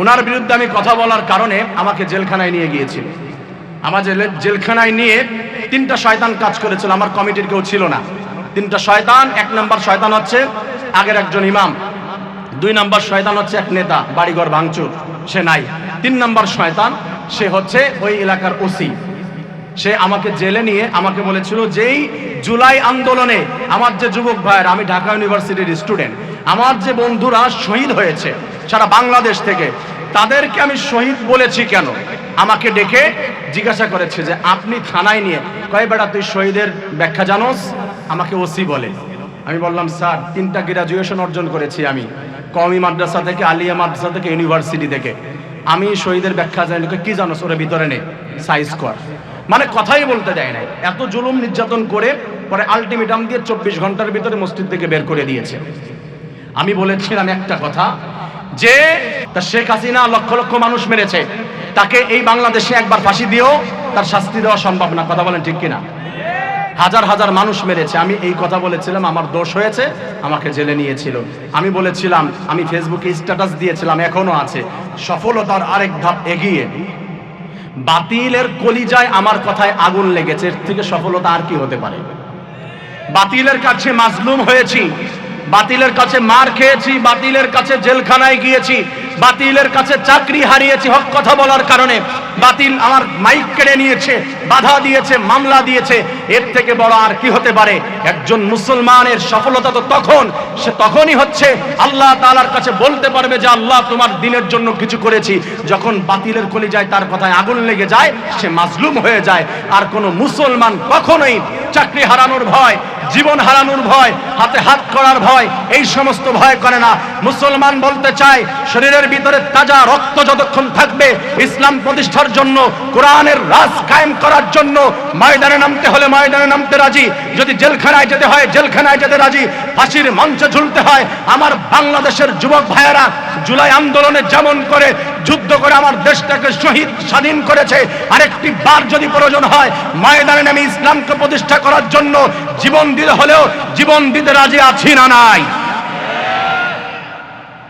ওনার বিরুদ্ধে আমি কথা বলার কারণে আমাকে জেলখানায় নিয়ে গিয়েছিল। আমার জেলে জেলখানায় নিয়ে তিনটা শয়তান কাজ করেছিল, আমার কমিটির কেউ ছিল না। তিনটা শয়তান, এক নম্বর শয়তান হচ্ছে আগের একজন ইমাম, দুই নম্বর শয়তান হচ্ছে এক নেতা, বাড়িঘর ভাঙচুর, সে নাই। তিন নম্বর শয়তান, সে হচ্ছে ওই এলাকার ওসি। সে আমাকে জেলে নিয়ে আমাকে বলেছিল, যেই জুলাই আন্দোলনে আমার যে যুবক ভাইয়ের, আমি ঢাকা ইউনিভার্সিটির স্টুডেন্ট, আমার যে বন্ধুরা শহীদ হয়েছে সারা বাংলাদেশ থেকে। তাদেরকে আমি শহীদ বলেছি কেন? আমাকে ডেকে জিজ্ঞাসা করেছে যে, আপনি থানায় নিয়ে কয় বেড়া তুই শহীদের ব্যাখ্যা জানোস? আমাকে ওসি বলে। আমি বললাম, স্যার, তিনটা গ্রাজুয়েশন অর্জন করেছি আমি। কমি মাদ্রাসা থেকে, আলিয়া মাদ্রাসা থেকে ইউনিভার্সিটি থেকে। আমি শহীদের ব্যাখ্যা জানি কি জানো ওরে ভিতরে নে সাইজ কর। মানে কথাই বলতে দেয় নাই। এত জুলুম নির্যাতন করে পরে আলটিমেটাম দিয়ে চব্বিশ ঘণ্টার ভিতরে মসজিদ থেকে বের করে দিয়েছে। আমি বলেছিলাম একটা কথা যে শেখ হাসিনা লক্ষ লক্ষ মানুষ মেরেছে, তাকে এই বাংলাদেশে একবার ফাঁসি দিয়েও তার শাস্তি দেওয়া সম্ভব না। কথা বলেন ঠিক কিনা? হাজার হাজার মানুষ মেরেছে। আমি এই কথা বলেছিলাম, আমার দোষ হয়েছে, আমাকে জেলে নিয়েছিল। আমি বলেছিলাম, আমি ফেসবুকে স্ট্যাটাস দিয়েছিলাম, এখনও আছে। সফলতার আরেক ধাপ এগিয়ে। বাতিলের কলিজায় আমার কথায় আগুন লেগেছে, এর থেকে সফলতা আর কি হতে পারে? বাতিলের কাছে মাজলুম হয়েছি। বাতিলের কাছে মার খেয়েছি, বাতিলের কাছে জেলখানায় গিয়েছি, বাতিলের কাছে চাকরি হারিয়েছি হক কথা বলার কারণে। বাতিল আমার মাইক কেড়ে নিয়েছে, বাধা দিয়েছে, মামলা দিয়েছে। এর থেকে বড় আর কি হতে পারে? একজন মুসলমানের সফলতা তো তখন, সে তখনই হচ্ছে। আল্লাহ তালার কাছে বলতে পারবে যে, আল্লাহ, তোমার দিনের জন্য কিছু করেছি। যখন বাতিলের কলি যায় তার কথায় আগুন লেগে যায়, সে মাজলুম হয়ে যায়। আর কোনো মুসলমান কখনোই চাকরি হারানোর ভয় জীবন হারানোর ভয়, হাতে হাত করার ভয়, এই সমস্ত ভয় করে না। মুসলমান বলতে চায়, শরীরের ভিতরে তাজা রক্ত যতক্ষণ থাকবে, ইসলাম প্রতিষ্ঠার জন্য, কোরআনের রাজ কায়েম করার জন্য ময়দানে নামতে হলে ময়দানে নামতে রাজি। যদি জেলখানায় যেতে হয়, জেলখানায় যেতে রাজি। ফাঁসির মঞ্চে ঝুলতে হয়। আমার বাংলাদেশের যুবক ভাইয়েরা জুলাই আন্দোলনে যেমন করে যুদ্ধ করে আমার দেশটাকে শহীদ স্বাধীন করেছে, আরেকটি বার যদি প্রয়োজন হয়, ময়দানে নেমে ইসলামকে প্রতিষ্ঠা করার জন্য জীবন দিতে হলেও জীবন দিতে রাজি আছি না নাই।